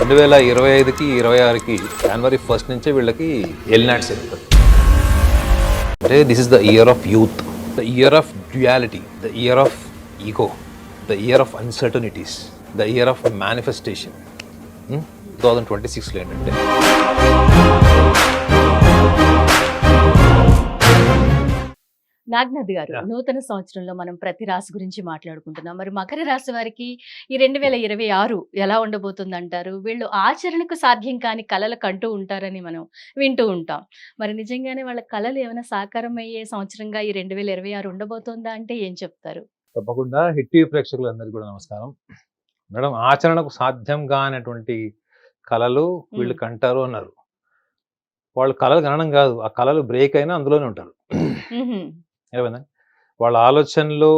రెండు వేల ఇరవై ఐదుకి ఇరవై ఆరుకి జనవరి ఫస్ట్ నుంచే వీళ్ళకి ఎల్నాట్ జరుగుతుంది. అంటే this is the year of youth the year of duality the year of ego the year of uncertainties the year of manifestation two thousand twenty సిక్స్లో ఏంటంటే నాగ్నద్ గారు. నూతన సంవత్సరంలో మనం ప్రతి రాశి గురించి మాట్లాడుకుంటున్నాం. మరి మకర రాశి వారికి ఈ రెండు వేల ఇరవై ఆరు ఎలా ఉండబోతుంది అంటారు వీళ్ళు ఆచరణకు సాధ్యం కాని కళలు కంటూ ఉంటారని మనం వింటూ ఉంటాం. మరి నిజంగానే వాళ్ళ కళలు ఏమైనా సాకారం అయ్యే సంవత్సరంగా ఈ రెండు వేల ఇరవై ఆరు ఉండబోతోందా అంటే ఏం చెప్తారు? తప్పకుండా. హిట్ టీవీ ప్రేక్షకులందరికీ కూడా నమస్కారం. మేడం ఆచరణకు సాధ్యం కానటువంటి కళలు వీళ్ళు కంటారు అన్నారు. వాళ్ళు కళలు కనడం కాదు. ఆ కళలు బ్రేక్ అయినా అందులోనే ఉంటారు. మ్హూ. ఏమైందా వాళ్ళ ఆలోచనలు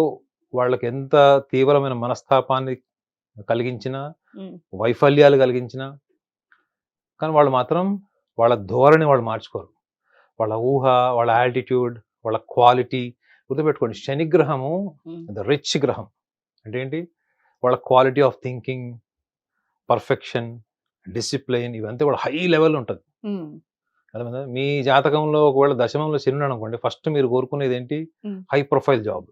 వాళ్ళకి ఎంత తీవ్రమైన మనస్తాపాన్ని కలిగించినా. వైఫల్యాలు కలిగించినా కానీ వాళ్ళు మాత్రం వాళ్ళ ధోరణి వాళ్ళు మార్చుకోరు వాళ్ళ ఊహ వాళ్ళ యాటిట్యూడ్ వాళ్ళ క్వాలిటీ గుర్తుపెట్టుకోండి శనిగ్రహము. ద రిచ్ గ్రహం అంటే ఏంటి వాళ్ళ quality of thinking perfection discipline ఇవంతా కూడా హై లెవెల్ ఉంటుంది. అర్థమైందా మీ జాతకంలో ఒకవేళ దశమంలో శని అనుకోండి ఫస్ట్ మీరు కోరుకునేది ఏంటి. High profile job.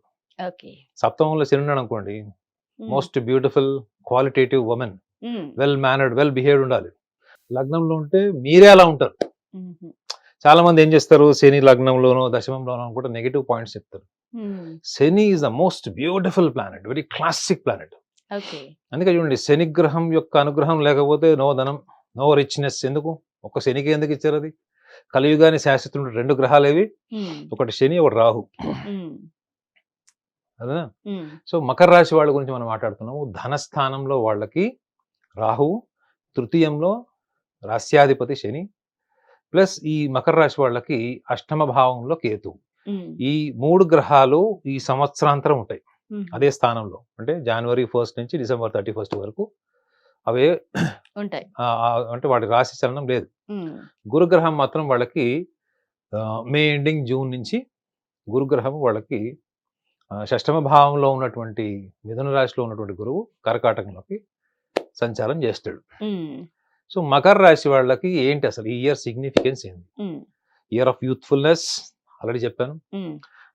సప్తమంలో శని అనుకోండి. Most beautiful qualitative women. Well mannered well behaved ఉండాలి. లగ్నంలో ఉంటే మీరే అలా ఉంటారు. చాలా మంది ఏం చేస్తారు? శని లగ్నంలోనో దశమంలోనో కూడా నెగిటివ్ పాయింట్స్ చెప్తారు. Shani is the most beautiful planet very classic planet. అందుకే చూడండి శని గ్రహం యొక్క అనుగ్రహం లేకపోతే నో ధనం నో రిచ్నెస్ ఎందుకు? ఒక శనికి ఎందుకు ఇచ్చారు అది? కలియుగాని శాశ్వతుడు రెండు గ్రహాలు ఏవి. ఒకటి శని ఒకటి రాహు. అదేనా మ్. సో మకర రాశి వాళ్ళ గురించి మనం మాట్లాడుతున్నాము ధనస్థానంలో వాళ్ళకి రాహువు తృతీయంలో రాస్యాధిపతి శని ప్లస్ ఈ మకర రాశి వాళ్ళకి అష్టమ భావంలో కేతు. ఈ మూడు గ్రహాలు ఈ సంవత్సరాంతరం ఉంటాయి. అదే స్థానంలో అంటే జనవరి ఫస్ట్ నుంచి డిసెంబర్ థర్టీ ఫస్ట్ వరకు అవే ఉంటాయి అంటే వాటి రాశి చలనం లేదు. గురుగ్రహం మాత్రం వాళ్ళకి మే ఎండింగ్ జూన్ నుంచి గురుగ్రహం వాళ్ళకి షష్టమ భావంలో ఉన్నటువంటి మిథున రాశిలో ఉన్నటువంటి గురువు కర్కాటకంలోకి సంచారం చేస్తాడు. సో మకర రాశి వాళ్ళకి ఏంటి అసలు ఈ ఇయర్ సిగ్నిఫికెన్స్ ఏంటి. ఇయర్ ఆఫ్ యూత్ఫుల్నెస్ ఆల్రెడీ చెప్పాను.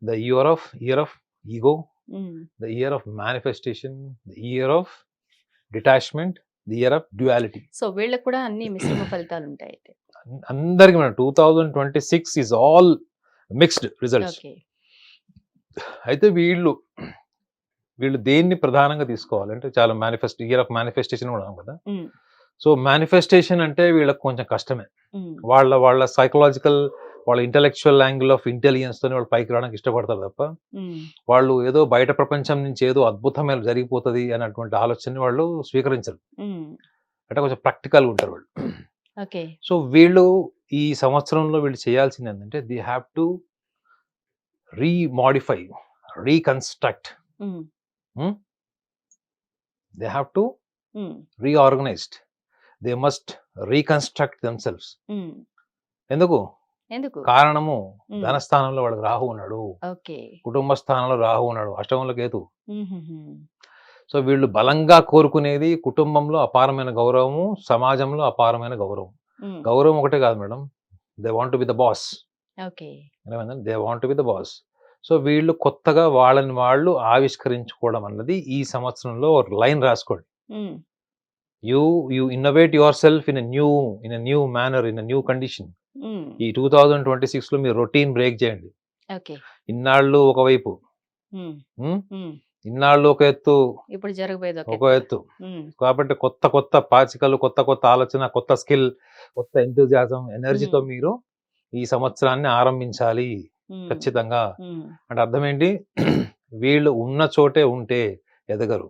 The year of year of ego. The year of manifestation the year of detachment the year of duality. So వీళ్ళకి కూడా అన్ని మిశ్రమ ఫలితాలు ఉంటాయి అయితే అందరికి మనం two thousand twenty six is all mixed results అయితే వీళ్ళు వీళ్ళు దేన్ని ప్రధానంగా తీసుకోవాలి అంటే చాలా మేనిఫెస్ట్ ఇయర్ ఆఫ్ మేనిఫెస్టేషన్ కూడా కదా. సో మేనిఫెస్టేషన్ అంటే వీళ్ళకి కొంచెం కష్టమే. వాళ్ళ వాళ్ళ సైకలాజికల్ వాళ్ళ ఇంటలెక్చువల్ యాంగిల్ ఆఫ్ ఇంటెలిజెన్స్ తోని వాళ్ళు పైకి రావడానికి ఇష్టపడతారు తప్ప. వాళ్ళు ఏదో బయట ప్రపంచం నుంచి ఏదో అద్భుతమైన జరిగిపోతుంది అన్నటువంటి ఆలోచనని వాళ్ళు స్వీకరించరు. అంటే కొంచెం ప్రాక్టికల్గా ఉంటారు వాళ్ళు ఓకే సో వీళ్ళు ఈ సంవత్సరంలో వీళ్ళు చేయాల్సింది ఏంటంటే they have to remodify reconstruct. They have to. Reorganized they must reconstruct themselves. ఎందుకు ఎందుకు? కారణము. ధనస్థానంలో వాళ్ళకి రాహు ఉన్నాడు. కుటుంబ స్థానంలో రాహు ఉన్నాడు. అష్టమంలో కేతు. సో వీళ్ళు బలంగా కోరుకునేది కుటుంబంలో అపారమైన గౌరవము సమాజంలో అపారమైన గౌరవం. గౌరవం ఒకటే కాదు madam. They want be the boss. They want be the boss. So వీళ్ళు కొత్తగా వాళ్ళని వాళ్ళు ఆవిష్కరించుకోవడం అన్నది ఈ సంవత్సరంలో ఒక లైన్ రాసుకోండి. You you innovate yourself in new in new manner in new condition. ఈ టూ థౌజండ్ ట్వంటీ సిక్స్లో మీరు రొటీన్ బ్రేక్ చేయండి. ఇన్నాళ్ళు ఒకవైపు. ఇన్నాళ్ళు ఒక ఎత్తు. ఇప్పుడు జరగబోయేది ఒక ఎత్తు. కాబట్టి కొత్త కొత్త పాచికలు కొత్త కొత్త ఆలోచన కొత్త స్కిల్ కొత్త ఎంతజాజం ఎనర్జీతో. మీరు ఈ సంవత్సరాన్ని ఆరంభించాలి. ఖచ్చితంగా. అంటే అర్థం ఏంటి వీళ్ళు ఉన్న చోటే ఉంటే ఎదగరు.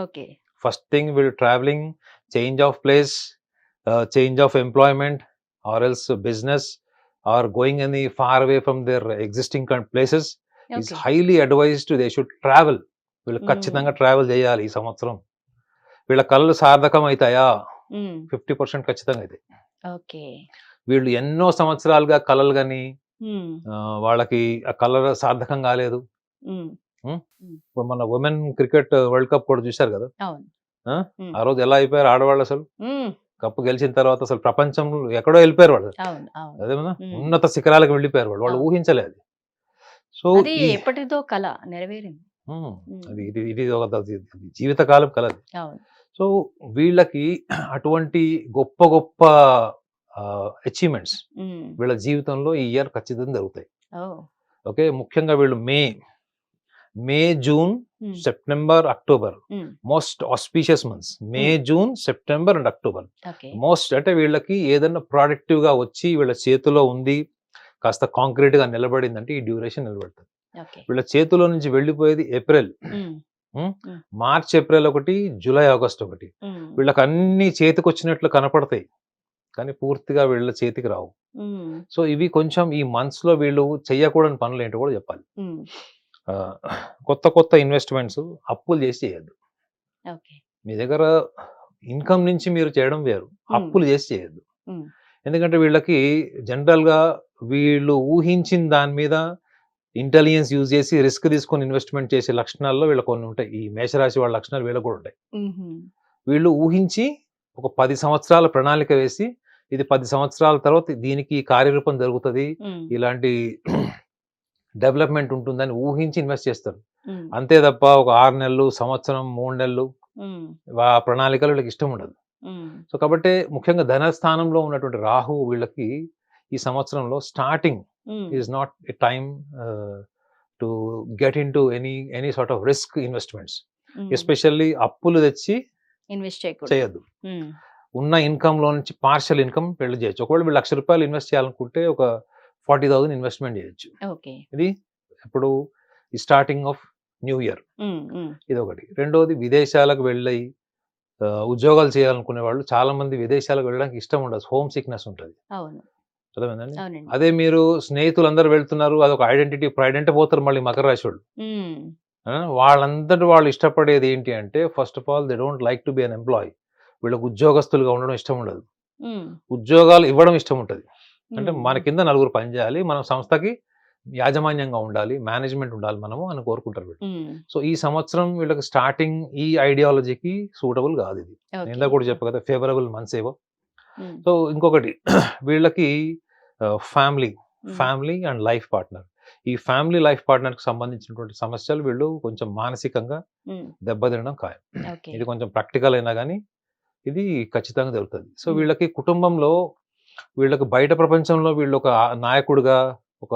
ఓకే. ఫస్ట్ థింగ్ వీళ్ళు traveling change of place change of employment or else business or going any far away from their existing places is okay. Highly advised they should travel. వీళ్ళు. ఖచ్చితంగా ట్రావెల్ చేయాలి ఈ సంవత్సరం. వీళ్ళ కళలు సార్థకం అవుతాయా ఫిఫ్టీ పర్సెంట్ ఖచ్చితంగా అయితే. ఓకే. వీళ్ళు ఎన్నో సంవత్సరాలుగా కళలు కానీ వాళ్ళకి ఆ కళ సార్థకం కాలేదు. ఇప్పుడు మన ఉమెన్ క్రికెట్ వరల్డ్ కప్ కూడా చూశారు కదా? ఆ? రోజు ఎలా అయిపోయారు ఆడవాళ్ళు అసలు? కప్పు గెలిచిన తర్వాత అసలు ప్రపంచంలో ఎక్కడో వెళ్ళిపోయారు వాళ్ళు. Mm. ఉన్నత శిఖరాలకు వెళ్ళిపోయారు వాళ్ళు. వాళ్ళు. ఊహించలేదు సో అది ఎప్పటిదో కళ నెరవేరింది. అది ఇది ఇది ఒక జీవితకాలం కలది సో వీళ్ళకి అటువంటి గొప్ప గొప్ప అచీవ్మెంట్స్ వీళ్ళ జీవితంలో ఈ ఇయర్ ఖచ్చితంగా జరుగుతాయి. ఓకే? ముఖ్యంగా వీళ్ళు May May June September October. Most auspicious months. May June September and October. Most అంటే వీళ్ళకి ఏదైనా ప్రొడక్టివ్గా వచ్చి వీళ్ళ చేతిలో ఉంది కాస్త కాంక్రీట్గా నిలబడిందంటే ఈ డ్యూరేషన్ నిలబడుతుంది వీళ్ళ చేతిలో నుంచి వెళ్ళిపోయేది ఏప్రిల్. మార్చ్ ఏప్రిల్ ఒకటి జూలై ఆగస్ట్ ఒకటి. వీళ్ళకి అన్ని చేతికి వచ్చినట్లు కనపడతాయి కానీ పూర్తిగా వీళ్ళ చేతికి రావు. సో ఇవి కొంచెం ఈ మంత్స్లో వీళ్ళు చెయ్యకూడని పనులు ఏంటో కూడా చెప్పాలి. కొత్త కొత్త ఇన్వెస్ట్మెంట్స్ అప్పులు చేసి చేయొద్దు. మీ దగ్గర ఇన్కమ్ నుంచి మీరు చేయడం వేరు. అప్పులు చేసి చేయొద్దు. ఎందుకంటే వీళ్ళకి జనరల్గా వీళ్ళు ఊహించిన దాని మీద ఇంటెలిజెన్స్ యూజ్ చేసి రిస్క్ తీసుకొని ఇన్వెస్ట్మెంట్ చేసే లక్షణాల్లో వీళ్ళ కొన్ని ఉంటాయి. ఈ మేషరాశి వాళ్ళ లక్షణాలు వీళ్ళకి కూడా ఉంటాయి. వీళ్ళు ఊహించి ఒక పది సంవత్సరాల ప్రణాళిక వేసి ఇది పది సంవత్సరాల తర్వాత దీనికి కార్యరూపం జరుగుతుంది. ఇలాంటి డెవలప్మెంట్ ఉంటుందని ఊహించి ఇన్వెస్ట్ చేస్తారు. అంతే తప్ప ఒక ఆరు నెలలు సంవత్సరం మూడు నెలలు ఆ ప్రణాళికలు వీళ్ళకి ఇష్టం ఉండదు. సో కాబట్టి ముఖ్యంగా ధనస్థానంలో ఉన్నటువంటి రాహు వీళ్ళకి ఈ సంవత్సరంలో starting is not a time to get into any any sort of risk investments especially అప్పులు తెచ్చి ఇన్వెస్ట్ చేయొద్దు. ఉన్న ఇన్కమ్లో నుంచి పార్షల్ ఇన్కమ్ పెళ్ళి చేయొచ్చు. ఒకవేళ మీరు లక్ష రూపాయలు ఇన్వెస్ట్ చేయాలనుకుంటే ఒక ఫార్టీ థౌసండ్ ఇన్వెస్ట్మెంట్ చేయొచ్చు. ఇది ఇప్పుడు స్టార్టింగ్ ఆఫ్ న్యూ ఇయర్. ఇది ఒకటి రెండోది విదేశాలకు వెళ్ళి ఉద్యోగాలు చేయాలనుకునే వాళ్ళు చాలా మంది విదేశాలకు వెళ్ళడానికి ఇష్టం ఉండదు. హోమ్ సిక్నెస్ ఉంటుంది. అర్థమైందండి? అదే మీరు స్నేహితులు అందరూ వెళ్తున్నారు అదొక ఐడెంటిటీ ప్రైడ్ అంటే పోతారు మళ్ళీ మకర రాశి వాళ్ళు వాళ్ళందరూ వాళ్ళు ఇష్టపడేది ఏంటి అంటే first of all they don't like to be an employee. వీళ్ళకి ఉద్యోగస్తులుగా ఉండడం ఇష్టం ఉండదు. ఉద్యోగాలు ఇవ్వడం ఇష్టం ఉంటుంది. అంటే మన కింద నలుగురు పని చేయాలి. మనం సంస్థకి యాజమాన్యంగా ఉండాలి. మేనేజ్మెంట్ ఉండాలి మనము అని కోరుకుంటారు సో ఈ సంవత్సరం వీళ్ళకి స్టార్టింగ్ ఈ ఐడియాలజీకి సూటబుల్ కాదు ఇది. ఇందాక కూడా చెప్పా కదా ఫేవరబుల్ మంత్స్ ఏవో. సో ఇంకొకటి వీళ్ళకి family family and life partner. ఈ ఫ్యామిలీ లైఫ్ పార్ట్నర్కి సంబంధించినటువంటి సమస్యలు వీళ్ళు కొంచెం మానసికంగా దెబ్బతినడం ఖాయం. ఇది కొంచెం ప్రాక్టికల్ అయినా కానీ ఇది ఖచ్చితంగా జరుగుతుంది. సో. వీళ్ళకి కుటుంబంలో వీళ్ళకి బయట ప్రపంచంలో వీళ్ళు ఒక నాయకుడిగా ఒక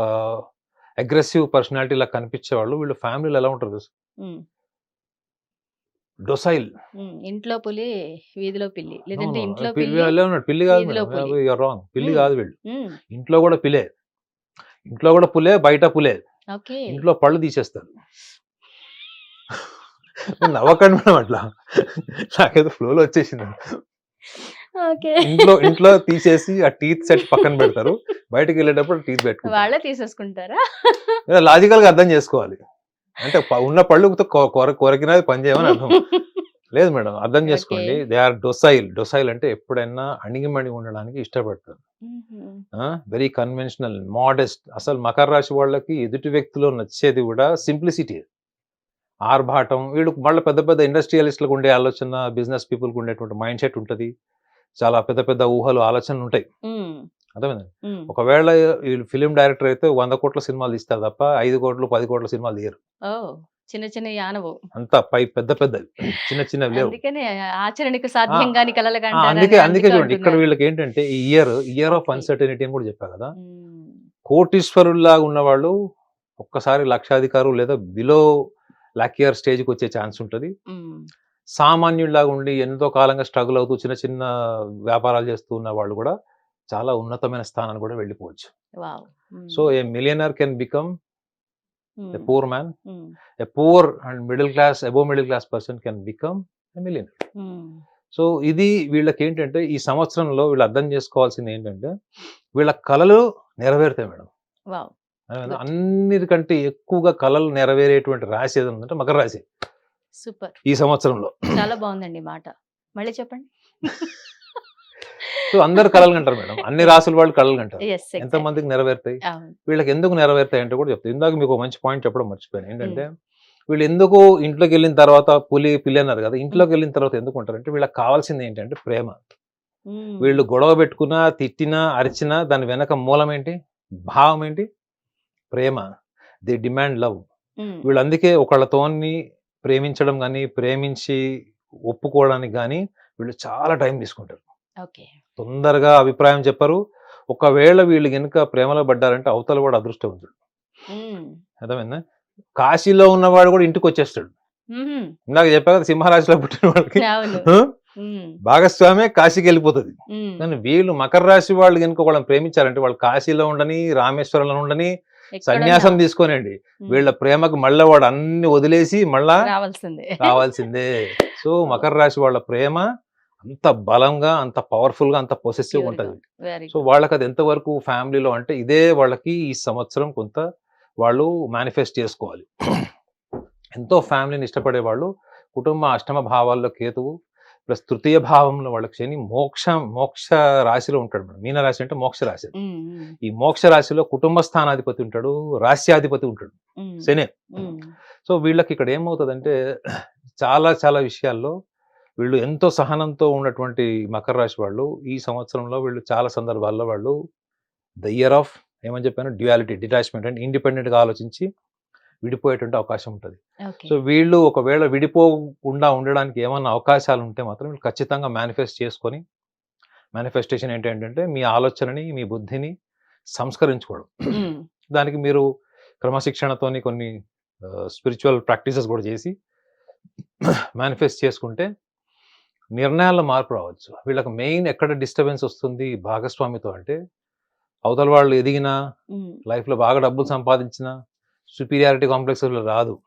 అగ్రెసివ్ పర్సనాలిటీ లా కనిపించే వాళ్ళు వీళ్ళు ఫ్యామిలీలో ఎలా ఉంటారు డొసైల్. ఇంట్లో పులి వీధిలో పిల్లి. లేదంటే ఇంట్లో పిల్లి ఉన్నాడు పిల్లి కాదు. రాంగ్. పిల్లి. కాదు వీళ్ళు. ఇంట్లో కూడా పిలే. ఇంట్లో కూడా పులే బయట పులే. ఇంట్లో పళ్ళు తీసేస్తారు. నవ్వకండి మేడం అట్లా. నాకేదో ఫ్లోలో వచ్చేసింది. ఇంట్లో ఇంట్లో తీసేసి ఆ టీత్ సెట్ పక్కన పెడతారు. బయటకు వెళ్ళేటప్పుడు టీత్ పెట్టుకుంటారు. వాళ్ళే తీసేసుకుంటారా? లాజికల్గా అర్థం చేసుకోవాలి. అంటే ఉన్న పళ్ళు కొ- కొర కొరకినది పని చేయమని అర్థం. లేదు మేడం అర్థం చేసుకోండి. They are docile. డొసైల్ అంటే ఎప్పుడైనా అణిగిమణి ఉండడానికి ఇష్టపడతారు. Very conventional modest. అసలు మకర రాశి వాళ్ళకి ఎదుటి వ్యక్తిలో నచ్చేది కూడా సింప్లిసిటీ. ఆర్భాటం. వీళ్ళు మళ్ళీ పెద్ద పెద్ద ఇండస్ట్రియలిస్టులకు ఉండే ఆలోచన బిజినెస్ పీపుల్కి ఉండేటువంటి మైండ్ సెట్ ఉంటుంది. చాలా పెద్ద పెద్ద ఊహలు ఆలోచనలు ఉంటాయి. అర్థమైంది? ఒకవేళ ఫిలిం డైరెక్టర్ అయితే వంద కోట్ల సినిమాలు తీస్తారు తప్ప ఐదు కోట్లు పది కోట్ల సినిమాలు తీయరు. చిన్న చిన్న యానవు. అంతా పై పెద్ద పెద్దవి చిన్న అందుకనే ఆచరణకు సాధ్యం కాని కలలు ఆ, కంటారని అందుకే అందుకే చూడండి ఇక్కడ. వీళ్ళకి ఏంటంటే ఈ ఇయర్ ఇయర్ ఆఫ్. అన్సర్టనిటీ అని కూడా చెప్పా కదా. కోటీశ్వరుల్లాగా ఉన్నవాళ్ళు ఒక్కసారి లక్షాధికారు లేదా బిలో లాక్ ఇయర్ స్టేజ్కి వచ్చే ఛాన్స్ ఉంటుంది. ఉమ్, సామాన్యుల్లాగా ఉండి ఎంతో కాలంగా స్ట్రగుల్ అవుతూ చిన్న చిన్న వ్యాపారాలు చేస్తూ ఉన్న వాళ్ళు కూడా చాలా ఉన్నతమైన స్థానాన్ని కూడా వెళ్ళిపోవచ్చు. So a millionaire can become a poor man a poor and middle class above middle class person can become a millionaire so ఇది వీళ్ళకి ఏంటంటే ఈ సంవత్సరంలో వీళ్ళు అర్థం చేసుకోవాల్సింది ఏంటంటే వీళ్ళ కళలు నెరవేరుతాయి మేడం. అన్నిటికంటే ఎక్కువగా కళలు నెరవేరేటువంటి రాశి ఏదైనా ఉందంటే మకర రాశి. సూపర్. ఈ సంవత్సరంలో. చాలా బాగుందండి మాట. మళ్ళీ చెప్పండి. సో అందరు కళలు కంటారు మేడం. అన్ని రాసుల వాళ్ళు కళలు కంటారు. ఎంత మందికి నెరవేరుతాయి? వీళ్ళకి ఎందుకు నెరవేరుతాయి అంటే కూడా చెప్తాను ఇందాక మీకు మంచి పాయింట్ చెప్పడం మర్చిపోయాను. ఏంటంటే వీళ్ళు ఎందుకు ఇంట్లోకి వెళ్ళిన తర్వాత పులి పిల్లి అన్నారు కదా ఇంట్లోకి వెళ్ళిన తర్వాత ఎందుకు ఉంటారంటే వీళ్ళకి కావాల్సింది ఏంటంటే ప్రేమ. వీళ్ళు గొడవ పెట్టుకున్నా తిట్టినా అరిచినా దాని వెనక మూలం ఏంటి? భావం ఏంటి? ప్రేమ. The demand love hmm. వీళ్ళు అందుకే ఒకళ్ళతోని ప్రేమించడం కానీ ప్రేమించి ఒప్పుకోవడానికి కానీ వీళ్ళు చాలా టైం తీసుకుంటారు. తొందరగా అభిప్రాయం చెప్పరు. ఒకవేళ వీళ్ళు కనుక ప్రేమలో పడ్డారంటే అవతల వాడు అదృష్టవంతుడు. అర్థమైందా? కాశీలో ఉన్నవాడు కూడా ఇంటికి వచ్చేస్తాడు. ఇందాక చెప్పా కదా సింహరాశిలో పుట్టిన వాళ్ళకి. భాగస్వామే కాశీకి వెళ్ళిపోతుంది. కానీ వీళ్ళు మకర రాశి వాళ్ళు కనుక వాళ్ళని ప్రేమించారంటే వాళ్ళు కాశీలో ఉండని రామేశ్వరంలో ఉండని సన్యాసం తీసుకోనండి. వీళ్ళ ప్రేమకు మళ్ళా వాడు అన్ని వదిలేసి మళ్ళా రావాల్సిందే. కావాల్సిందే సో మకర రాశి వాళ్ళ ప్రేమ అంత బలంగా అంత పవర్ఫుల్గా అంత పొసెసివ్ ఉంటది. సో వాళ్ళకి అది ఎంతవరకు ఫ్యామిలీలో అంటే ఇదే వాళ్ళకి ఈ సంవత్సరం కొంత వాళ్ళు మేనిఫెస్ట్ చేసుకోవాలి. ఎంతో ఫ్యామిలీని ఇష్టపడే వాళ్ళు కుటుంబ అష్టమ భావాల్లో కేతువు ప్లస్ తృతీయ భావంలో వాళ్ళకి శని మోక్ష మోక్ష రాశిలో ఉంటాడు మేడం. మీన రాశి అంటే మోక్ష రాశి ఈ మోక్ష రాశిలో కుటుంబ స్థానాధిపతి ఉంటాడు రాశ్యాధిపతి ఉంటాడు. శని సో వీళ్ళకి ఇక్కడ ఏమవుతుందంటే చాలా చాలా విషయాల్లో వీళ్ళు ఎంతో సహనంతో ఉన్నటువంటి మకర రాశి వాళ్ళు ఈ సంవత్సరంలో వీళ్ళు చాలా సందర్భాల్లో వాళ్ళు ద ఇయర్ ఆఫ్ ఏమని చెప్పాను? డ్యుయాలిటీ డిటాచ్మెంట్ అంటే ఇండిపెండెంట్గా ఆలోచించి విడిపోయేటువంటి అవకాశం ఉంటుంది. సో వీళ్ళు ఒకవేళ విడిపోకుండా ఉండడానికి ఏమన్నా అవకాశాలు ఉంటే మాత్రం వీళ్ళు ఖచ్చితంగా మేనిఫెస్ట్ చేసుకొని మేనిఫెస్టేషన్ ఏంటంటే మీ ఆలోచనని మీ బుద్ధిని సంస్కరించుకోవడం. దానికి మీరు క్రమశిక్షణతోని కొన్ని స్పిరిచువల్ ప్రాక్టీసెస్ కూడా చేసి మేనిఫెస్ట్ చేసుకుంటే నిర్ణయాల్లో మార్పు రావచ్చు. వీళ్ళకి మెయిన్ ఎక్కడ డిస్టర్బెన్స్ వస్తుంది భాగస్వామితో అంటే అవతల వాళ్ళు ఎదిగినా లైఫ్లో బాగా డబ్బులు సంపాదించినా సుపీరియారిటీ కాంప్లెక్స్ రాదు.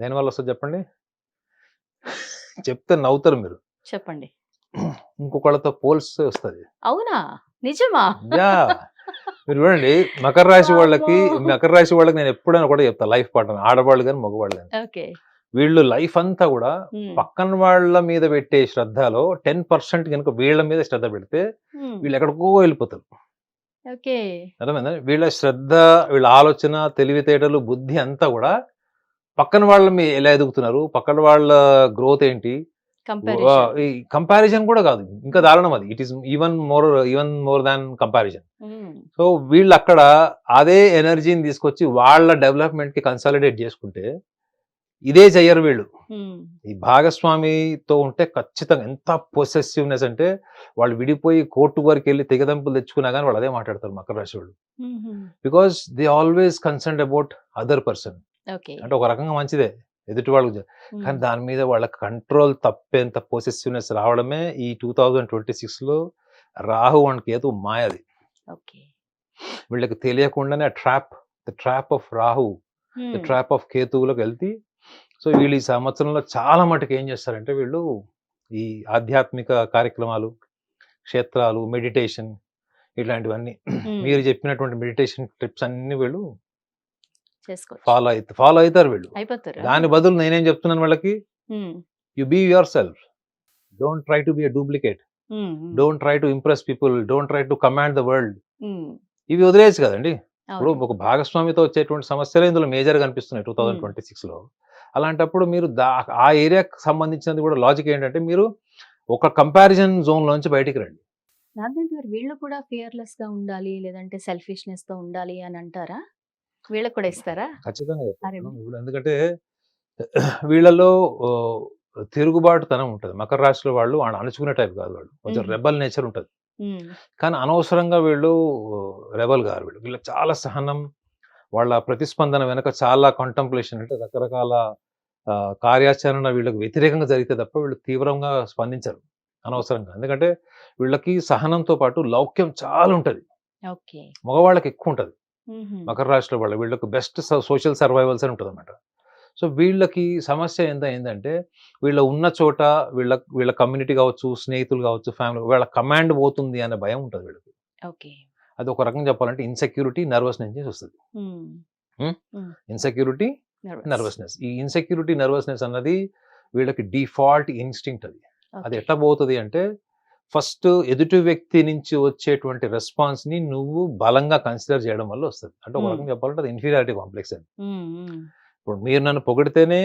దేనివల్ల వస్తుంది చెప్పండి? చెప్తే నవ్వుతారు మీరు. చెప్పండి. ఇంకొకళ్ళతో పోల్స్తే వస్తుంది. అవునా? నిజమా? యా. మీరు చూడండి మకర రాశి వాళ్ళకి. మకర రాశి వాళ్ళకి నేను ఎప్పుడైనా కూడా చెప్తా లైఫ్ పార్ట్నర్ ఆడవాళ్ళు కానీ మగవాళ్ళు కానీ. వీళ్ళు లైఫ్ అంతా కూడా పక్కన వాళ్ళ మీద పెట్టే శ్రద్ధలో టెన్ పర్సెంట్ కనుక వీళ్ళ మీద శ్రద్ధ పెడితే వీళ్ళు ఎక్కడికో వెళ్ళిపోతారు. ఓకే. అర్థమైందా? వీళ్ళ శ్రద్ధ వీళ్ళ ఆలోచన తెలివితేటలు బుద్ధి అంతా కూడా పక్కన వాళ్ళ మీద ఎలా ఎదుగుతున్నారు? పక్కన వాళ్ళ గ్రోత్ ఏంటి? కంపారిజన్ కూడా కాదు. ఇంకా దారుణం అది. It is even more even more than comparison so వీళ్ళు అక్కడ అదే ఎనర్జీని తీసుకొచ్చి వాళ్ళ డెవలప్మెంట్కి కన్సాలిడేట్ చేసుకుంటే ఇదే చెయ్యరు వీళ్ళు. ఈ భాగస్వామితో ఉంటే ఖచ్చితంగా ఎంత పొసెసివ్నెస్ అంటే వాళ్ళు విడిపోయి కోర్టు వరకు వెళ్ళి తెగదంపులు తెచ్చుకున్నా కానీ వాళ్ళు అదే మాట్లాడతారు మకర రాశి వాళ్ళు. Because they always concern about other person అంటే ఒక రకంగా మంచిదే. ఎదుటి వాళ్ళు కానీ దాని మీద వాళ్ళ కంట్రోల్ తప్పేంత పొసెసివ్నెస్ రావడమే ఈ టూ థౌజండ్ ట్వంటీ సిక్స్లో రాహు అండ్ కేతు మాయది. వీళ్ళకి తెలియకుండానే trap the trap of Rahu the trap of కేతువులోకి వెళ్తే సో వీళ్ళు ఈ సంవత్సరంలో చాలా మటుకు ఏం చేస్తారంటే వీళ్ళు ఈ ఆధ్యాత్మిక కార్యక్రమాలు క్షేత్రాలు మెడిటేషన్ ఇట్లాంటివన్నీ మీరు చెప్పినటువంటి మెడిటేషన్ ట్రిప్స్ అన్ని వీళ్ళు ఫాలో అవుతారు ఫాలో అవుతారు వీళ్ళు. దాని బదులు నేనేం చెప్తున్నాను వాళ్ళకి? You be yourself. Don't try to be a duplicate. Don't try to impress people. Don't try to command the world. ఇవి వదిలేయచ్చు కదండి? ఇప్పుడు ఒక భాగస్వామితో వచ్చేటువంటి సమస్యలు ఇందులో మేజర్ కనిపిస్తున్నాయి టూ థౌజండ్ ట్వంటీ సిక్స్లో అలాంటప్పుడు మీరు దా ఆ ఏరియాకి సంబంధించినది కూడా లాజిక్ ఏంటంటే మీరు ఒక కంపారిజన్ జోన్ లోంచి బయటికి రండి. నాగేంద్ర గారు వీళ్ళు కూడా ఫియర్లెస్గా ఉండాలి లేదంటే సెల్ఫిష్నెస్తో ఉండాలి అని అంటారా? వీళ్ళకి కూడా ఇస్తారా? ఖచ్చితంగా. ఇప్పుడు ఎందుకంటే వీళ్ళలో తిరుగుబాటుతనం ఉంటుంది. మకర రాశిలో వాళ్ళు వాళ్ళు అణుచుకునే టైప్ కాదు వాళ్ళు. కొంచెం. రెబల్ నేచర్ ఉంటుంది. కానీ అనవసరంగా వీళ్ళు రెబల్ గారు వీళ్ళు. వీళ్ళకి చాలా సహనం వాళ్ళ ప్రతిస్పందన వెనక చాలా కాంటంప్లేషన్ అంటే రకరకాల కార్యాచరణ వీళ్ళకి వ్యతిరేకంగా జరిగితే తప్ప వీళ్ళు తీవ్రంగా స్పందించరు అనవసరంగా. ఎందుకంటే వీళ్ళకి సహనంతో పాటు లౌక్యం చాలా ఉంటుంది. మగవాళ్ళకి ఎక్కువ ఉంటుంది. మకర రాశిలో వాళ్ళు వీళ్ళకి బెస్ట్ సోషల్ సర్వైవల్స్ అని ఉంటుంది అనమాట సో వీళ్ళకి సమస్య ఎంత ఏంటంటే వీళ్ళ ఉన్న చోట వీళ్ళ వీళ్ళ కమ్యూనిటీ కావచ్చు స్నేహితులు కావచ్చు ఫ్యామిలీ వీళ్ళ కమాండ్ పోతుంది అనే భయం ఉంటుంది వీళ్ళకి. అది ఒక రకంగా చెప్పాలంటే ఇన్సెక్యూరిటీ నర్వస్ నుంచి వస్తుంది. ఇన్సెక్యూరిటీ నర్వస్నెస్ ఈ ఇన్సెక్యూరిటీ నర్వస్నెస్ అన్నది వీళ్ళకి డిఫాల్ట్ ఇన్స్టింక్ట్ అది. అది ఎట్లా పోతుంది అంటే ఫస్ట్ ఎదుటి వ్యక్తి నుంచి వచ్చేటువంటి రెస్పాన్స్ని నువ్వు బలంగా కన్సిడర్ చేయడం వల్ల వస్తుంది. అంటే ఒక Hmm. రకంగా చెప్పాలంటే అది ఇన్ఫీరియారిటీ కాంప్లెక్స్ అని ఇప్పుడు మీరు నన్ను పొగిడితేనే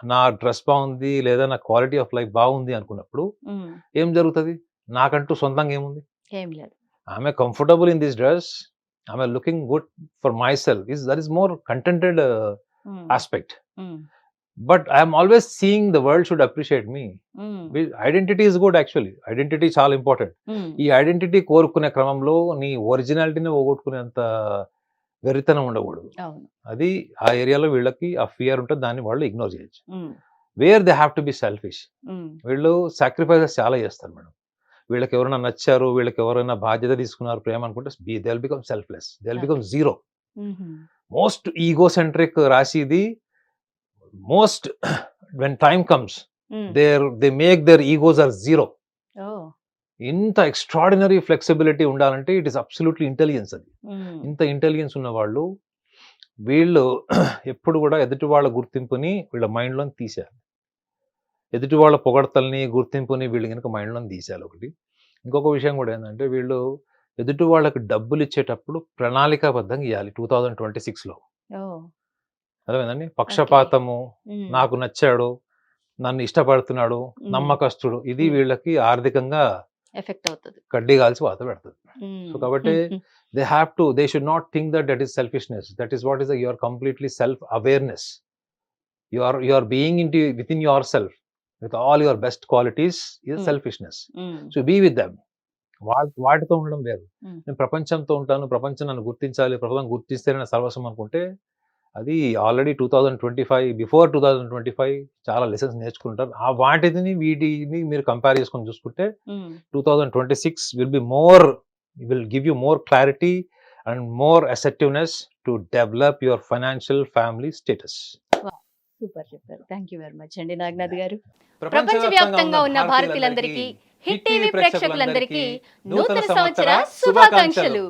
నా డ్రెస్ బాగుంది లేదా నా క్వాలిటీ ఆఫ్ లైఫ్ బాగుంది అనుకున్నప్పుడు ఏం జరుగుతుంది? నాకంటూ సొంతంగా ఏముంది? ఏం లేదు. ఆమె కంఫర్టబుల్ ఇన్ దిస్ డ్రెస్ ఆమె looking good for myself is that is more contented aspect but I'm always seeing the world should appreciate me identity is good actually identity చాలా ఇంపార్టెంట్ ఈ ఐడెంటిటీ కోరుకునే క్రమంలో నీ ఒరిజినాలిటీని పోగొట్టుకునేంత వెరితనం ఉండకూడదు. అది ఆ ఏరియాలో వీళ్ళకి ఆ ఫియర్ ఉంటే దాన్ని వాళ్ళు ఇగ్నోర్ చేయొచ్చు. Where they have to be selfish వీళ్ళు సాక్రిఫైసెస్ చాలా చేస్తారు మేడం. వీళ్ళకి ఎవరైనా నచ్చారు వీళ్ళకి ఎవరైనా బాధ్యత తీసుకున్నారు ప్రేమ అనుకుంటే be they become selfless they Okay. Become zero most egocentric రాసి ఇది most when time comes there they make their egos are zero ఇంత ఎక్స్ట్రాడినరీ ఫ్లెక్సిబిలిటీ ఉండాలంటే ఇట్ ఇస్ అబ్సల్యూట్లీ ఇంటెలిజెన్స్ అది. ఇంత ఇంటెలిజెన్స్ ఉన్న వాళ్ళు వీళ్ళు ఎప్పుడు కూడా ఎదుటి వాళ్ళ గుర్తింపుని వీళ్ళ మైండ్లో తీసేయాలి. ఎదుటి వాళ్ళ పొగడతల్ని గుర్తింపుని వీళ్ళు కనుక మైండ్లో తీసేయాలి ఒకటి. ఇంకొక విషయం కూడా ఏంటంటే వీళ్ళు ఎదుటి వాళ్ళకి డబ్బులు ఇచ్చేటప్పుడు ప్రణాళికాబద్ధంగా ఇవ్వాలి టూ థౌజండ్ ట్వంటీ సిక్స్లో. అర్థమైందండి? పక్షపాతము నాకు నచ్చాడు నన్ను ఇష్టపడుతున్నాడు నమ్మకస్తుడు ఇది. వీళ్ళకి ఆర్థికంగా ఎఫెక్ట్ అవుతుంది. కడ్డీ కాల్చి వాత పెడుతుంది. So, కాబట్టి they have to they should not think that that is selfishness. That is what is you are completely self awareness. You are you are being in with in yourself with all your best qualities is. Selfishness. So be with them. వాళ్ళ వాటితో ఉండడం వేరు. నేను ప్రపంచంతో ఉంటాను ప్రపంచం నన్ను గుర్తించాలి ప్రపంచం గుర్తిస్తేనే నా సర్వస్వం అనుకుంటే అది already two thousand twenty five before two thousand twenty five చాలా లెసన్స్ నేర్చుకుంటారు. ఆ వాటిని వీటిని మీరు కంపేర్ చేసుకొని చూసుకుంటే two thousand twenty six will be more will give you more clarity and more acceptiveness to develop your financial family status. Super చెప్పారు. Thank you very much అండి నాగనాథ్ గారు. ప్రపంచవ్యాప్తంగా ఉన్న భారతీయులందరికీ హిట్ టీవీ ప్రేక్షకులందరికీ నూతన సంవత్సర శుభాకాంక్షలు.